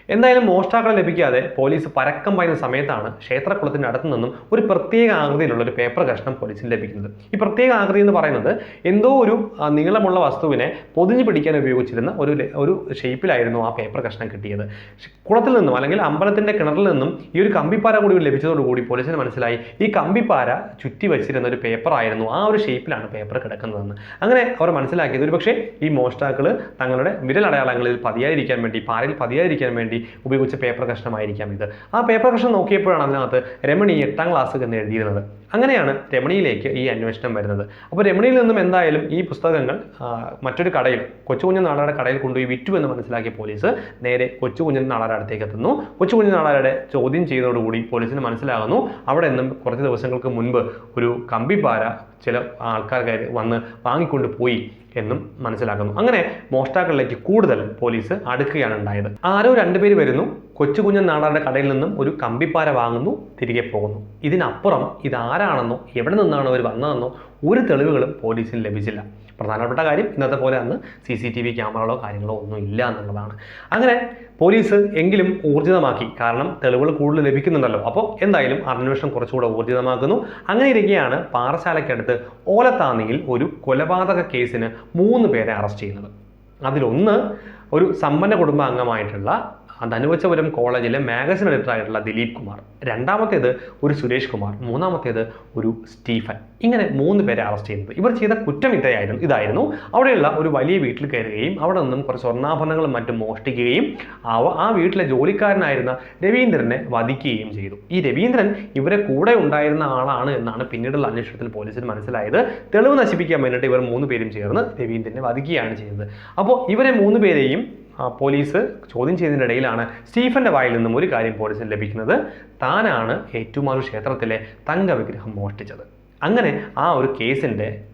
എന്തായാലും മോഷ്ടാക്കളെ ലഭിക്കാതെ പോലീസ് പരക്കം പായുന്ന സമയത്താണ് ക്ഷേത്രക്കുളത്തിന്റെ അടുത്തു നിന്നും ഒരു പ്രത്യേക ആകൃതിയിലുള്ള ഒരു പേപ്പർ കഷ്ണം പോലീസിന് ലഭിക്കുന്നത്. ഈ പ്രത്യേക ആകൃതി എന്ന് പറയുന്നത് എന്തോ ഒരു നീളമുള്ള വസ്തുവിനെ പൊതിഞ്ഞു പിടിക്കാൻ ഉപയോഗിച്ചിരുന്ന ഒരു ഒരു ഷേപ്പിലായിരുന്നു ആ പേപ്പർ കഷ്ണം കിട്ടിയത്. കുളത്തിൽ നിന്നും അല്ലെങ്കിൽ അമ്പലത്തിന്റെ കിണറിൽ നിന്നും ഈ ഒരു കമ്പിപ്പാര കൂടി ലഭിച്ചതോടുകൂടി പോലീസിന് മനസ്സിലായി ഈ കമ്പിപ്പാര ചുറ്റി വച്ചിരുന്ന ഒരു പേപ്പർ ആയിരുന്നു ആ ഒരു ഷേപ്പിലാണ് പേപ്പർ കിടക്കുന്നതെന്ന്. അങ്ങനെ അവർ മനസ്സിലാക്കിയത്. ഒരു പക്ഷേ ഈ മോഷ്ടാക്കൾ തങ്ങളുടെ വിരലടയാളങ്ങളിൽ പതിയായിരിക്കാൻ വേണ്ടി പാറയിൽ പതിയായിരിക്കാൻ വേണ്ടി ഉപയോഗിച്ച പേപ്പർ കഷ്ണമായിരിക്കാം ഇത്. ആ പേപ്പർ കഷ്ണം നോക്കിയപ്പോഴാണ് അതിനകത്ത് രമണി എട്ടാം ക്ലാസ് എന്ന് എഴുതിയിരുന്നത്. അങ്ങനെയാണ് രമണിയിലേക്ക് ഈ അന്വേഷണം വരുന്നത്. അപ്പോൾ രമണിയിൽ നിന്നും എന്തായാലും ഈ പുസ്തകങ്ങൾ മറ്റൊരു കടയിൽ കൊച്ചുകുഞ്ഞൻ നാളാരുടെ കടയിൽ കൊണ്ടുപോയി വിറ്റു എന്ന് മനസ്സിലാക്കിയ പോലീസ് നേരെ കൊച്ചുകുഞ്ഞൻ നാളാരുടെ അടുത്തേക്ക് എത്തുന്നു. കൊച്ചുകുഞ്ഞൻ നാളാരുടെ ചോദ്യം ചെയ്തതോടുകൂടി പോലീസിന് മനസ്സിലാകുന്നു. അവിടെ നിന്നും കുറച്ച് ദിവസങ്ങൾക്ക് മുൻപ് ഒരു കമ്പിപ്പാര ചില ആൾക്കാർ വന്ന് വാങ്ങിക്കൊണ്ട് പോയി എന്നും മനസ്സിലാക്കുന്നു. അങ്ങനെ മോഷ്ടാക്കളിലേക്ക് കൂടുതൽ പോലീസ് അടുക്കുകയാണ് ഉണ്ടായത്. ആരോ രണ്ടുപേര് വരുന്നു. കൊച്ചുകുഞ്ഞൻ നാടാരുടെ കടയിൽ നിന്നും ഒരു കമ്പിപ്പാര വാങ്ങുന്നു തിരികെ പോകുന്നു. ഇതിനപ്പുറം ഇതാരാണെന്നോ എവിടെ നിന്നാണ് അവർ വന്നതെന്നോ ഒരു തെളിവുകളും പോലീസിന് ലഭിച്ചില്ല. പ്രധാനപ്പെട്ട കാര്യം ഇന്നത്തെ പോലെ അന്ന് സി സി ടി വി ക്യാമറകളോ കാര്യങ്ങളോ ഒന്നും ഇല്ല എന്നുള്ളതാണ്. അങ്ങനെ പോലീസ് എങ്കിലും ഊർജിതമാക്കി കാരണം തെളിവുകൾ കൂടുതൽ ലഭിക്കുന്നുണ്ടല്ലോ. അപ്പോൾ എന്തായാലും അന്വേഷണം കുറച്ചുകൂടെ ഊർജിതമാക്കുന്നു. അങ്ങനെ ഇരിക്കെയാണ് പാറശാലയ്ക്കടുത്ത് ഓലത്താന്നിയിൽ ഒരു കൊലപാതക കേസിന് മൂന്ന് പേരെ അറസ്റ്റ് ചെയ്യുന്നത്. അതിലൊന്ന് ഒരു സമ്പന്ന കുടുംബാംഗമായിട്ടുള്ള ധനുവച്ചപുരം കോളേജിലെ മാഗസിൻ എഡിറ്ററായിട്ടുള്ള ദിലീപ് കുമാർ. രണ്ടാമത്തേത് ഒരു സുരേഷ് കുമാർ. മൂന്നാമത്തേത് ഒരു സ്റ്റീഫൻ. ഇങ്ങനെ മൂന്ന് പേരെ അറസ്റ്റ് ചെയ്യുന്നത്. ഇവർ ചെയ്ത കുറ്റം ഇതായിരുന്നു. ഇതായിരുന്നു അവിടെയുള്ള ഒരു വലിയ വീട്ടിൽ കയറുകയും അവിടെ നിന്നും കുറച്ച് സ്വർണാഭരണങ്ങളും മറ്റും മോഷ്ടിക്കുകയും അവ ആ വീട്ടിലെ ജോലിക്കാരനായിരുന്ന രവീന്ദ്രനെ വധിക്കുകയും ചെയ്തു. ഈ രവീന്ദ്രൻ ഇവരെ കൂടെ ഉണ്ടായിരുന്ന ആളാണ് എന്നാണ് പിന്നീടുള്ള അന്വേഷണത്തിൽ പോലീസിന് മനസ്സിലായത്. തെളിവ് നശിപ്പിക്കാൻ വേണ്ടിയിട്ട് ഇവർ മൂന്ന് പേരും ചേർന്ന് രവീന്ദ്രനെ വധിക്കുകയാണ് ചെയ്തത് അപ്പോൾ ഇവരെ മൂന്ന് പേരെയും പോലീസ് ചോദ്യം ചെയ്യുന്നതിന്റെ ഇടയിലാണ് സ്റ്റീഫന്റെ വായിൽ നിന്നും ഒരു കാര്യം പോലീസിന് ലഭിക്കുന്നത്. താനാണ് ഏറ്റുമാനൂർ ക്ഷേത്രത്തിലെ തങ്കവിഗ്രഹം മോഷ്ടിച്ചത്. അങ്ങനെ ആ ഒരു കേസിന്റെ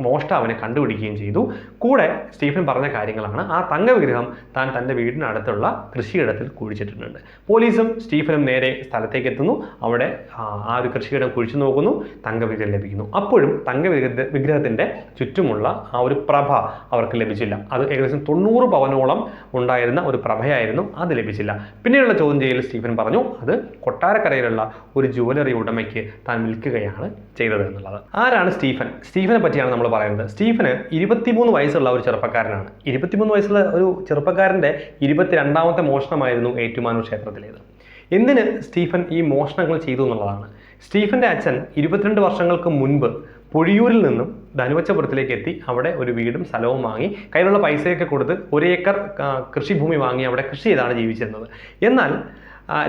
മോഷ്ടാവിനെ കണ്ടുപിടിക്കുകയും ചെയ്തു. കൂടെ സ്റ്റീഫൻ പറഞ്ഞ കാര്യങ്ങളാണ്. ആ തങ്കവിഗ്രഹം താൻ തന്റെ വീടിനടുത്തുള്ള കൃഷിയിടത്തിൽ കുഴിച്ചിട്ടുണ്ട് പോലീസും സ്റ്റീഫനും നേരെ സ്ഥലത്തേക്ക് എത്തുന്നു അവിടെ ആ, ഒരു കൃഷിയിടം കുഴിച്ചു നോക്കുന്നു. തങ്കവിഗ്രഹം ലഭിക്കുന്നു. അപ്പോഴും തങ്കവിഗ്രഹ വിഗ്രഹത്തിന്റെ ചുറ്റുമുള്ള ആ ഒരു പ്രഭ അവർക്ക് ലഭിച്ചില്ല. അത് ഏകദേശം തൊണ്ണൂറ് പവനോളം ഉണ്ടായിരുന്ന ഒരു പ്രഭയായിരുന്നു. അത് ലഭിച്ചില്ല. പിന്നീടുള്ള ചോദ്യം ചെയ്യൽ സ്റ്റീഫൻ പറഞ്ഞു അത് കൊട്ടാരക്കരയിലുള്ള ഒരു ജുവലറി ഉടമയ്ക്ക് താൻ വിൽക്കുകയാണ് ചെയ്തത് എന്നുള്ളത്. ആരാണ് സ്റ്റീഫൻ? സ്റ്റീഫൻ സ്റ്റീഫനെ പറ്റിയാണ് നമ്മൾ പറയുന്നത്. സ്റ്റീഫന് ഇരുപത്തിമൂന്ന് വയസ്സുള്ള ഒരു ചെറുപ്പക്കാരനാണ്. ഇരുപത്തിമൂന്ന് വയസ്സുള്ള ഒരു ചെറുപ്പക്കാരന്റെ ഇരുപത്തിരണ്ടാമത്തെ മോഷണമായിരുന്നു ഏറ്റുമാനൂർ ക്ഷേത്രത്തിലേത്. എന്തിന് സ്റ്റീഫൻ ഈ മോഷണങ്ങൾ ചെയ്തു എന്നുള്ളതാണ്. സ്റ്റീഫന്റെ അച്ഛൻ ഇരുപത്തിരണ്ട് വർഷങ്ങൾക്ക് മുൻപ് പൊഴിയൂരിൽ നിന്നും ധനുവച്ചപുരത്തിലേക്ക് എത്തി അവിടെ ഒരു വീടും സ്ഥലവും വാങ്ങി കയ്യിലുള്ള പൈസയൊക്കെ കൊടുത്ത് ഒരു ഏക്കർ കൃഷിഭൂമി വാങ്ങി അവിടെ കൃഷി ചെയ്താണ് ജീവിച്ചിരുന്നത്. എന്നാൽ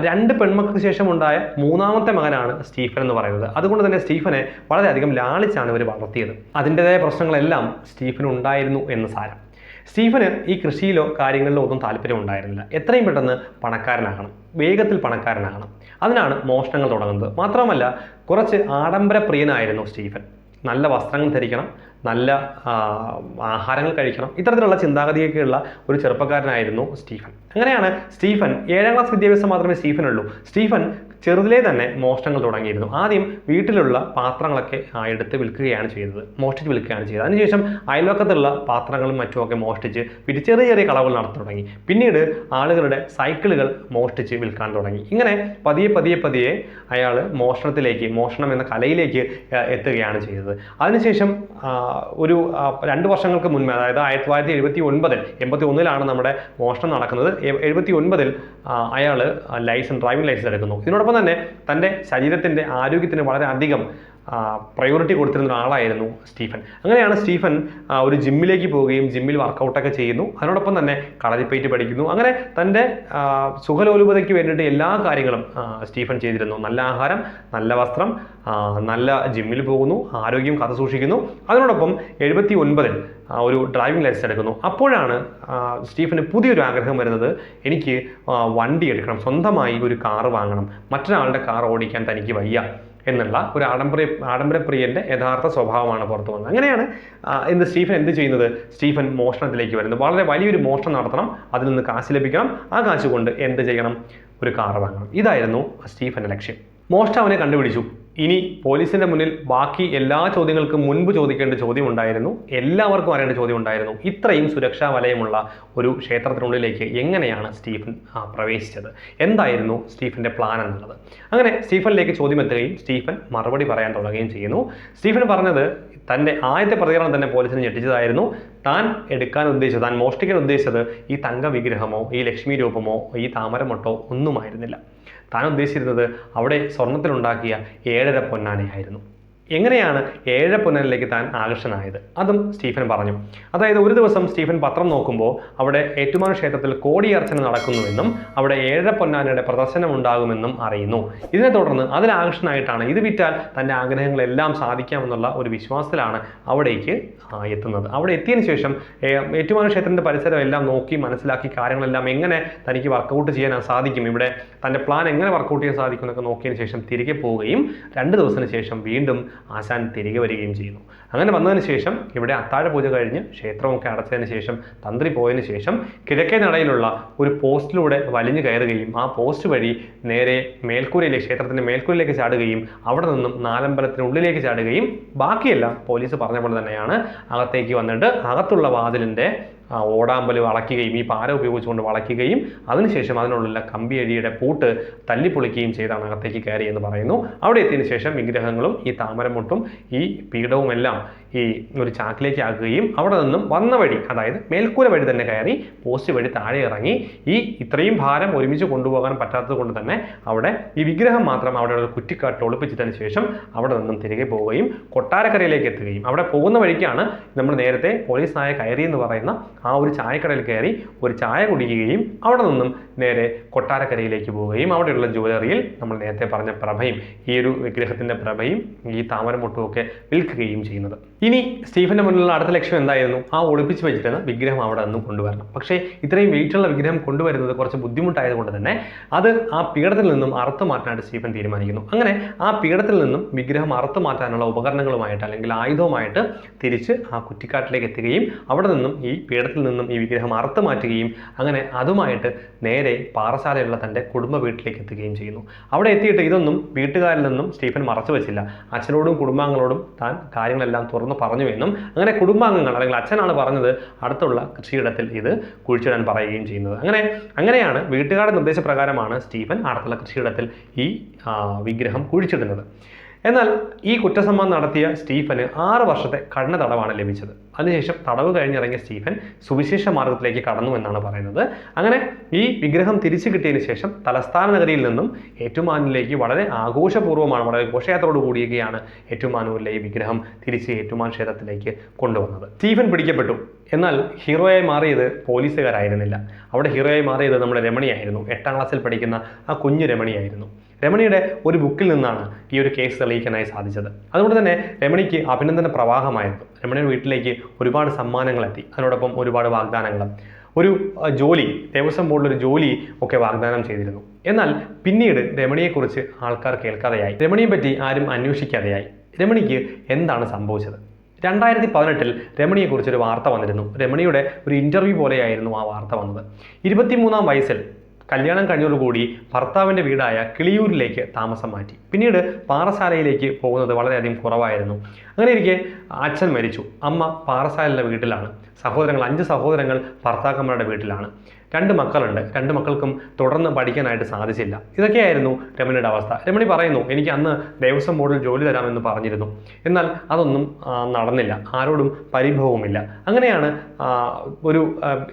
രണ്ട് പെൺമക്കൾക്ക് ശേഷം ഉണ്ടായ മൂന്നാമത്തെ മകനാണ് സ്റ്റീഫൻ എന്ന് പറയുന്നത്. അതുകൊണ്ട് തന്നെ സ്റ്റീഫനെ വളരെയധികം ലാളിച്ചാണ് ഇവർ വളർത്തിയത്. അതിന്റെതായ പ്രശ്നങ്ങളെല്ലാം സ്റ്റീഫന് ഉണ്ടായിരുന്നു എന്ന് സാരം. സ്റ്റീഫന് ഈ കൃഷിയിലോ കാര്യങ്ങളിലോ ഒന്നും താല്പര്യം ഉണ്ടായിരുന്നില്ല. എത്രയും പെട്ടെന്ന് പണക്കാരനാകണം. വേഗത്തിൽ പണക്കാരനാകണം. അതിനാണ് മോഷണങ്ങൾ തുടങ്ങുന്നത്. മാത്രമല്ല കുറച്ച് ആഡംബര പ്രിയനായിരുന്നു സ്റ്റീഫൻ. നല്ല വസ്ത്രങ്ങൾ ധരിക്കണം നല്ല ആഹാരങ്ങൾ കഴിക്കണം. ഇത്തരത്തിലുള്ള ചിന്താഗതിയൊക്കെയുള്ള ഒരു ചെറുപ്പക്കാരനായിരുന്നു സ്റ്റീഫൻ. അങ്ങനെയാണ് സ്റ്റീഫൻ ഏഴാം ക്ലാസ് വിദ്യാഭ്യാസം മാത്രമേ സ്റ്റീഫൻ ഉള്ളൂ സ്റ്റീഫൻ ചെറുതിലേ തന്നെ മോഷണങ്ങൾ തുടങ്ങിയിരുന്നു. ആദ്യം വീട്ടിലുള്ള പാത്രങ്ങളൊക്കെ എടുത്ത് വിൽക്കുകയാണ് ചെയ്തത്. മോഷ്ടിച്ച് വിൽക്കുകയാണ് ചെയ്തത്. അതിനുശേഷം അയൽവക്കത്തുള്ള പാത്രങ്ങളും മറ്റുമൊക്കെ മോഷ്ടിച്ച് പിന്നെ ചെറിയ ചെറിയ കളവുകൾ നടത്തി തുടങ്ങി. പിന്നീട് ആളുകളുടെ സൈക്കിളുകൾ മോഷ്ടിച്ച് വിൽക്കാൻ തുടങ്ങി. ഇങ്ങനെ പതിയെ പതിയെ പതിയെ അയാൾ മോഷണത്തിലേക്ക് മോഷണം എന്ന കലയിലേക്ക് എത്തുകയാണ് ചെയ്തത്. അതിനുശേഷം ഒരു രണ്ട് വർഷങ്ങൾക്ക് മുൻപ് അതായത് ആയിരത്തി തൊള്ളായിരത്തി എഴുപത്തി ഒൻപതിൽ എൺപത്തി ഒന്നിലാണ് നമ്മുടെ മോഷണം നടക്കുന്നത്. എഴുപത്തി ഒൻപതിൽ അയാൾ ലൈസൻസ് ഡ്രൈവിംഗ് ലൈസൻസ് എടുക്കുന്നു. ഇതിനോടൊപ്പം തന്നെ തന്റെ ശരീരത്തിന്റെ ആരോഗ്യത്തിന് വളരെയധികം പ്രയോറിറ്റി കൊടുത്തിരുന്ന ഒരാളായിരുന്നു സ്റ്റീഫൻ. അങ്ങനെയാണ് സ്റ്റീഫൻ ഒരു ജിമ്മിലേക്ക് പോവുകയും ജിമ്മിൽ വർക്കൗട്ടൊക്കെ ചെയ്യുന്നു. അതിനോടൊപ്പം തന്നെ കളരിപ്പയറ്റ് പഠിക്കുന്നു. അങ്ങനെ തന്റെ സുഖലോലുപതയ്ക്ക് വേണ്ടിയിട്ട് എല്ലാ കാര്യങ്ങളും സ്റ്റീഫൻ ചെയ്തിരുന്നു. നല്ല ആഹാരം നല്ല വസ്ത്രം നല്ല ജിമ്മിൽ പോകുന്നു ആരോഗ്യം കാത്തു സൂക്ഷിക്കുന്നു. അതിനോടൊപ്പം എഴുപത്തി ഒൻപതിൽ ഒരു ഡ്രൈവിംഗ് ലൈസൻസ് എടുക്കുന്നു. അപ്പോഴാണ് സ്റ്റീഫന് പുതിയൊരു ആഗ്രഹം വരുന്നത്. എനിക്ക് വണ്ടി എടുക്കണം. സ്വന്തമായി ഒരു കാറ് വാങ്ങണം. മറ്റൊരാളുടെ കാർ ഓടിക്കാൻ തനിക്ക് വയ്യ എന്നുള്ള ഒരു ആഡംബര ആഡംബരപ്രിയന്റെ യഥാർത്ഥ സ്വഭാവമാണ് പുറത്തു വന്നത്. അങ്ങനെയാണ് ഇന്ന് സ്റ്റീഫൻ എന്ത് ചെയ്യുന്നത്? സ്റ്റീഫൻ മോഷണത്തിലേക്ക് വരുന്നത് വളരെ വലിയൊരു മോഷണം നടത്തണം. അതിൽ നിന്ന് കാശ് ലഭിക്കണം. ആ കാശ് കൊണ്ട് എന്ത് ചെയ്യണം? ഒരു കാർ വാങ്ങണം. ഇതായിരുന്നു സ്റ്റീഫന്റെ ലക്ഷ്യം. മോഷ്ടാവിനെ കണ്ടുപിടിച്ചു. ഇനി പോലീസിന്റെ മുന്നിൽ ബാക്കി എല്ലാ ചോദ്യങ്ങൾക്കും മുൻപ് ചോദിക്കേണ്ട ചോദ്യം ഉണ്ടായിരുന്നു എല്ലാവർക്കും അറിയേണ്ട ചോദ്യം ഉണ്ടായിരുന്നു ഇത്രയും സുരക്ഷാ വലയമുള്ള ഒരു ക്ഷേത്രത്തിനുള്ളിലേക്ക് എങ്ങനെയാണ് സ്റ്റീഫൻ പ്രവേശിച്ചത്? എന്തായിരുന്നു സ്റ്റീഫന്റെ പ്ലാൻ എന്നുള്ളത്? അങ്ങനെ സ്റ്റീഫനിലേക്ക് ചോദ്യം എത്തുകയും സ്റ്റീഫൻ മറുപടി പറയാൻ തുടങ്ങുകയും ചെയ്യുന്നു. സ്റ്റീഫൻ പറഞ്ഞത് തന്റെ ആദ്യത്തെ പ്രതികരണം തന്നെ പോലീസിനെ ഞെട്ടിച്ചതായിരുന്നു. താൻ എടുക്കാൻ ഉദ്ദേശിച്ചത് താൻ മോഷ്ടിക്കാൻ ഉദ്ദേശിച്ചത് ഈ തങ്ക വിഗ്രഹമോ ഈ ലക്ഷ്മി രൂപമോ ഈ താമരമൊട്ടോ ഒന്നുമായിരുന്നില്ല. താൻ ഉദ്ദേശിച്ചിരുന്നത് അവിടെ സ്വർണത്തിലുണ്ടാക്കിയ ഏഴര പൊന്നാനയായിരുന്നു. എങ്ങനെയാണ് ഏഴ പുനലിലേക്ക് താൻ ആകർഷനായത് അതും സ്റ്റീഫൻ പറഞ്ഞു. അതായത് ഒരു ദിവസം സ്റ്റീഫൻ പത്രം നോക്കുമ്പോൾ അവിടെ ഏറ്റുമാനൂർ ക്ഷേത്രത്തിൽ കോടിയർച്ചന നടക്കുന്നുവെന്നും അവിടെ ഏഴ പൊന്നാനയുടെ പ്രദർശനം ഉണ്ടാകുമെന്നും അറിയുന്നു. ഇതിനെ തുടർന്ന് അതിൽ ആകർഷനായിട്ടാണ് ഇത് വിറ്റാൽ തന്റെ ആഗ്രഹങ്ങളെല്ലാം സാധിക്കാമെന്നുള്ള ഒരു വിശ്വാസത്തിലാണ് അവിടേക്ക് എത്തുന്നത്. അവിടെ എത്തിയതിന് ശേഷം ഏറ്റുമാൻ ക്ഷേത്രത്തിന്റെ പരിസരം എല്ലാം നോക്കി മനസ്സിലാക്കി കാര്യങ്ങളെല്ലാം എങ്ങനെ തനിക്ക് വർക്കൗട്ട് ചെയ്യാൻ സാധിക്കും ഇവിടെ തന്റെ പ്ലാൻ എങ്ങനെ വർക്കൗട്ട് ചെയ്യാൻ സാധിക്കും എന്നൊക്കെ നോക്കിയതിന് ശേഷം തിരികെ പോവുകയും രണ്ട് ദിവസത്തിന് ശേഷം വീണ്ടും ആശാൻ തിരികെ വരികയും ചെയ്യുന്നു. അങ്ങനെ വന്നതിന് ശേഷം ഇവിടെ അത്താഴ പൂജ കഴിഞ്ഞ് ക്ഷേത്രമൊക്കെ അടച്ചതിന് ശേഷം തന്ത്രി പോയതിന് ശേഷം കിഴക്കേ നടയിലുള്ള ഒരു പോസ്റ്റിലൂടെ വലിഞ്ഞു കയറുകയും ആ പോസ്റ്റ് വഴി നേരെ മേൽക്കൂരയിലെ ക്ഷേത്രത്തിന്റെ മേൽക്കൂരയിലേക്ക് ചാടുകയും അവിടെ നിന്നും നാലമ്പലത്തിനുള്ളിലേക്ക് ചാടുകയും ബാക്കിയെല്ലാം പോലീസ് പറഞ്ഞ പോലെ തന്നെയാണ് അകത്തേക്ക് വന്നിട്ട് അകത്തുള്ള വാതിലിന്റെ ഓടാമ്പൽ വളയ്ക്കുകയും ഈ പാര ഉപയോഗിച്ചുകൊണ്ട് വളയ്ക്കുകയും അതിനുശേഷം അതിനുള്ള കമ്പിയഴിയുടെ പൂട്ട് തല്ലിപ്പൊളിക്കുകയും ചെയ്താണ് അകത്തേക്ക് കയറി എന്ന് പറയുന്നു. അവിടെ എത്തിയതിനു ശേഷം വിഗ്രഹങ്ങളും ഈ താമരമുട്ടും ഈ പീഠവുമെല്ലാം ഈ ഒരു ചാക്കിലേക്ക് ആക്കുകയും അവിടെ നിന്നും വന്ന വഴി അതായത് മേൽക്കൂര വഴി തന്നെ കയറി പോസ്റ്റ് വഴി താഴെ ഇറങ്ങി ഈ ഇത്രയും ഭാരം ഒരുമിച്ച് കൊണ്ടുപോകാൻ പറ്റാത്തത് കൊണ്ട് തന്നെ അവിടെ ഈ വിഗ്രഹം മാത്രം അവിടെ ഒരു കുറ്റിക്കാട്ട് ഒളിപ്പിച്ചിട്ടതിന് ശേഷം അവിടെ നിന്നും തിരികെ പോവുകയും കൊട്ടാരക്കരയിലേക്ക് എത്തുകയും അവിടെ പോകുന്ന വഴിക്കാണ് നമ്മൾ നേരത്തെ പോലീസ് നായ കയറി എന്ന് പറയുന്ന ആ ഒരു ചായക്കടയിൽ കയറി ഒരു ചായ കുടിക്കുകയും അവിടെ നിന്നും നേരെ കൊട്ടാരക്കരയിലേക്ക് പോവുകയും അവിടെയുള്ള ജ്വല്ലറിയിൽ നമ്മൾ നേരത്തെ പറഞ്ഞ പ്രഭയും ഈ ഒരു വിഗ്രഹത്തിന്റെ പ്രഭയും ഈ താമരമുട്ടും ഒക്കെ വിൽക്കുകയും ചെയ്യുന്നത്. ഇനി സ്റ്റീഫന്റെ മുന്നിലുള്ള അടുത്ത ലക്ഷ്യം എന്തായിരുന്നു? ആ ഒളിപ്പിച്ച് വെച്ചിരുന്ന വിഗ്രഹം അവിടെ നിന്നും കൊണ്ടുവരണം. പക്ഷേ ഇത്രയും വെയിറ്റുള്ള വിഗ്രഹം കൊണ്ടുവരുന്നത് കുറച്ച് ബുദ്ധിമുട്ടായതുകൊണ്ട് തന്നെ അത് ആ പീഠത്തിൽ നിന്നും അറുത്ത് മാറ്റാനായിട്ട് സ്റ്റീഫൻ തീരുമാനിക്കുന്നു. അങ്ങനെ ആ പീഠത്തിൽ നിന്നും വിഗ്രഹം അറുത്ത് മാറ്റാനുള്ള ഉപകരണങ്ങളുമായിട്ട് അല്ലെങ്കിൽ ആയുധവുമായിട്ട് തിരിച്ച് ആ കുറ്റിക്കാട്ടിലേക്ക് എത്തുകയും അവിടെ നിന്നും ഈ പീഠത്തിൽ നിന്നും ഈ വിഗ്രഹം അറുത്ത് മാറ്റുകയും അങ്ങനെ അതുമായിട്ട് നേരെ പാറശാലയുള്ള തന്റെ കുടുംബ വീട്ടിലേക്ക് എത്തുകയും ചെയ്യുന്നു. അവിടെ എത്തിയിട്ട് ഇതൊന്നും വീട്ടുകാരിൽ നിന്നും സ്റ്റീഫൻ മറച്ചു വെച്ചില്ല. അച്ഛനോടും കുടുംബാംഗങ്ങളോടും താൻ കാര്യങ്ങളെല്ലാം തുറന്നു പറഞ്ഞു എന്നും അങ്ങനെ കുടുംബാംഗങ്ങൾ അല്ലെങ്കിൽ അച്ഛനാണ് പറഞ്ഞത് അടുത്തുള്ള കൃഷിയിടത്തിൽ ഇത് കുഴിച്ചിടാൻ പറയുകയും ചെയ്യുന്നത്. അങ്ങനെ അങ്ങനെയാണ് വീട്ടുകാരുടെ നിർദ്ദേശപ്രകാരമാണ് സ്റ്റീഫൻ അടുത്തുള്ള കൃഷിയിടത്തിൽ ഈ വിഗ്രഹം കുഴിച്ചിടുന്നത്. എന്നാൽ ഈ കുറ്റസമ്മതം നടത്തിയ സ്റ്റീഫന് ആറ് വർഷത്തെ കഠിന തടവാണ് ലഭിച്ചത്. അതിനുശേഷം തടവ് കഴിഞ്ഞിറങ്ങിയ സ്റ്റീഫൻ സുവിശേഷ മാർഗത്തിലേക്ക് കടന്നു എന്നാണ് പറയുന്നത്. അങ്ങനെ ഈ വിഗ്രഹം തിരിച്ചു കിട്ടിയതിന് ശേഷം തലസ്ഥാന നഗരിയിൽ നിന്നും ഏറ്റുമാനിലേക്ക് വളരെ ആഘോഷപൂർവമാണ് വളരെ ഘോഷയാത്രയോട് കൂടിയൊക്കെയാണ് ഏറ്റുമാനൂരിലെ ഈ വിഗ്രഹം തിരിച്ച് ഏറ്റുമാൻ ക്ഷേത്രത്തിലേക്ക് കൊണ്ടുവന്നത്. സ്റ്റീഫൻ പിടിക്കപ്പെട്ടു. എന്നാൽ ഹീറോയായി മാറിയത് പോലീസുകാരായിരുന്നില്ല. അവിടെ ഹീറോയായി മാറിയത് നമ്മുടെ രമണിയായിരുന്നു. എട്ടാം ക്ലാസ്സിൽ പഠിക്കുന്ന ആ കുഞ്ഞു രമണിയായിരുന്നു. രമണിയുടെ ഒരു ബുക്കിൽ നിന്നാണ് ഈ ഒരു കേസ് തെളിയിക്കാനായി സാധിച്ചത്. അതുകൊണ്ട് തന്നെ രമണിക്ക് അഭിനന്ദന പ്രവാഹമായിരുന്നു. രമണിയുടെ വീട്ടിലേക്ക് ഒരുപാട് സമ്മാനങ്ങൾ എത്തി. അതിനോടൊപ്പം ഒരുപാട് വാഗ്ദാനങ്ങളും. ഒരു ജോലി ദേവസ്വം ബോർഡിലൊരു ജോലി ഒക്കെ വാഗ്ദാനം ചെയ്തിരുന്നു. എന്നാൽ പിന്നീട് രമണിയെക്കുറിച്ച് ആൾക്കാർ കേൾക്കാതെയായി. രമണിയെ പറ്റി ആരും അന്വേഷിക്കാതെയായി. രമണിക്ക് എന്താണ് സംഭവിച്ചത്? രണ്ടായിരത്തി പതിനെട്ടിൽ രമണിയെക്കുറിച്ചൊരു വാർത്ത വന്നിരുന്നു. രമണിയുടെ ഒരു ഇന്റർവ്യൂ പോലെയായിരുന്നു ആ വാർത്ത വന്നത്. ഇരുപത്തിമൂന്നാം വയസ്സിൽ കല്യാണം കഴിഞ്ഞതോടുകൂടി ഭർത്താവിന്റെ വീടായ കിളിയൂരിലേക്ക് താമസം മാറ്റി. പിന്നീട് പാറശാലയിലേക്ക് പോകുന്നത് വളരെയധികം കുറവായിരുന്നു. അങ്ങനെ ഇരിക്കെ അച്ഛൻ മരിച്ചു. അമ്മ പാറശാലയിലെ വീട്ടിലാണ്. സഹോദരങ്ങൾ അഞ്ച് സഹോദരങ്ങൾ ഭർത്താക്കന്മാരുടെ വീട്ടിലാണ്. രണ്ട് മക്കളുണ്ട്. രണ്ട് മക്കൾക്കും തുടർന്ന് പഠിക്കാനായിട്ട് സാധിച്ചില്ല. ഇതൊക്കെയായിരുന്നു രമണിയുടെ അവസ്ഥ. രമണി പറയുന്നു എനിക്ക് അന്ന് ദേവസ്വം ബോർഡിൽ ജോലി തരാമെന്ന് പറഞ്ഞിരുന്നു. എന്നാൽ അതൊന്നും നടന്നില്ല. ആരോടും പരിഭവവുമില്ല. അങ്ങനെയാണ് ഒരു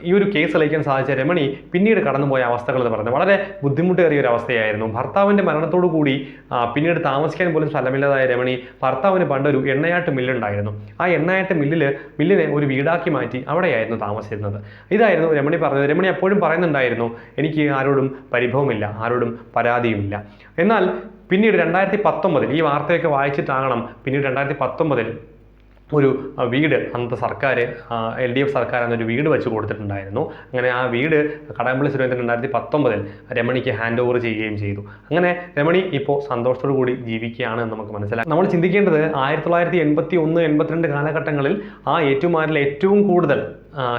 ഈ ഒരു കേസ് അളിക്കാൻ സാധിച്ച രമണി പിന്നീട് കടന്നുപോയ അവസ്ഥകൾ എന്ന് പറയുന്നത്. വളരെ ബുദ്ധിമുട്ടേറിയ ഒരു അവസ്ഥയായിരുന്നു. ഭർത്താവിന്റെ മരണത്തോടു കൂടി പിന്നീട് താമസിക്കാൻ പോലും സ്ഥലമില്ലാതായ രമണി ഭർത്താവിന് പണ്ടൊരു എണ്ണയാട്ട് മില്ലുണ്ടായിരുന്നു. ആ എണ്ണയാട്ട് മില്ലിൽ മില്ലിനെ ഒരു വീടാക്കി മാറ്റി അവിടെയായിരുന്നു താമസിച്ചിരുന്നത്. ഇതായിരുന്നു രമണി പറഞ്ഞത്. രമണി എപ്പോഴും പറയുന്നുണ്ടായിരുന്നു എനിക്ക് ആരോടും പരിഭവമില്ല ആരോടും പരാതിയുമില്ല. എന്നാൽ പിന്നീട് രണ്ടായിരത്തി പത്തൊമ്പതിൽ ഈ വാർത്തയൊക്കെ വായിച്ചിട്ടാകണം പിന്നീട് രണ്ടായിരത്തി പത്തൊമ്പതിൽ ഒരു വീട് അന്നത്തെ സർക്കാർ എൽ ഡി എഫ് സർക്കാർ എന്നൊരു വീട് വെച്ച് കൊടുത്തിട്ടുണ്ടായിരുന്നു. അങ്ങനെ ആ വീട് കടകംപള്ളി സുരേന്ദ്രൻ രണ്ടായിരത്തി പത്തൊമ്പതിൽ രമണിക്ക് ഹാൻഡ് ഓവർ ചെയ്യുകയും ചെയ്തു. അങ്ങനെ രമണി ഇപ്പോൾ സന്തോഷത്തോടു കൂടി ജീവിക്കുകയാണ് എന്ന് നമുക്ക് മനസ്സിലാക്കാം നമ്മൾ ചിന്തിക്കേണ്ടത് ആയിരത്തി തൊള്ളായിരത്തി എൺപത്തി ഒന്ന് എൺപത്തിരണ്ട് കാലഘട്ടങ്ങളിൽ ആ ഏറ്റുമാരിൽ ഏറ്റവും കൂടുതൽ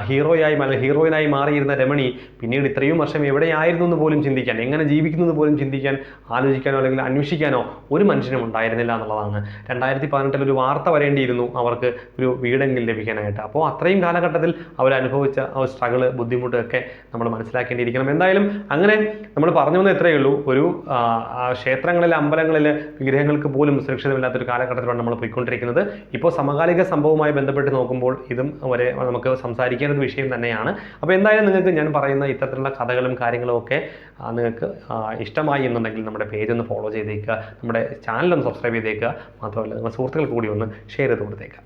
ഹീറോയായി അല്ല ഹീറോയിനായി മാറിയിരുന്ന രമണി പിന്നീട് ഇത്രയും വർഷം എവിടെയായിരുന്നു എന്ന് പോലും ചിന്തിക്കാൻ എങ്ങനെ ജീവിക്കുന്നു എന്ന് പോലും ചിന്തിക്കാൻ ആലോചിക്കാനോ അല്ലെങ്കിൽ അന്വേഷിക്കാനോ ഒരു മനുഷ്യനും ഉണ്ടായിരുന്നില്ല എന്നുള്ളതാണ്. രണ്ടായിരത്തി പതിനെട്ടിൽ ഒരു വാർത്ത വരേണ്ടിയിരുന്നു അവർക്ക് ഒരു വീടെങ്കിലും ലഭിക്കാനായിട്ട്. അപ്പോൾ അത്രയും കാലഘട്ടത്തിൽ അവർ അനുഭവിച്ച ആ സ്ട്രഗിൾ ബുദ്ധിമുട്ടൊക്കെ നമ്മൾ മനസ്സിലാക്കേണ്ടിയിരിക്കണം. എന്തായാലും അങ്ങനെ നമ്മൾ പറഞ്ഞു വന്ന എത്രയേ ഉള്ളൂ. ഒരു ക്ഷേത്രങ്ങളിൽ അമ്പലങ്ങളിൽ വിഗ്രഹങ്ങൾക്ക് പോലും സുരക്ഷിതമില്ലാത്തൊരു കാലഘട്ടത്തിലാണ് നമ്മൾ പോയിക്കൊണ്ടിരിക്കുന്നത്. ഇപ്പോൾ സമകാലിക സംഭവവുമായി ബന്ധപ്പെട്ട് നോക്കുമ്പോൾ ഇതും വരെ നമുക്ക് സംസാരിക്കേണ്ട ഒരു വിഷയം തന്നെയാണ്. അപ്പോൾ എന്തായാലും നിങ്ങൾക്ക് ഞാൻ പറയുന്ന ഇത്തരത്തിലുള്ള കഥകളും കാര്യങ്ങളും ഒക്കെ നിങ്ങൾക്ക് ഇഷ്ടമായി എന്നുണ്ടെങ്കിൽ നമ്മുടെ പേജ് ഒന്ന് ഫോളോ ചെയ്തേക്കുക. നമ്മുടെ ചാനൽ ഒന്ന് സബ്സ്ക്രൈബ് ചെയ്തേക്കുക. മാത്രമല്ല നിങ്ങളുടെ സുഹൃത്തുക്കൾക്ക് കൂടി ഒന്ന് ഷെയർ ചെയ്ത് കൊടുത്തേക്കുക.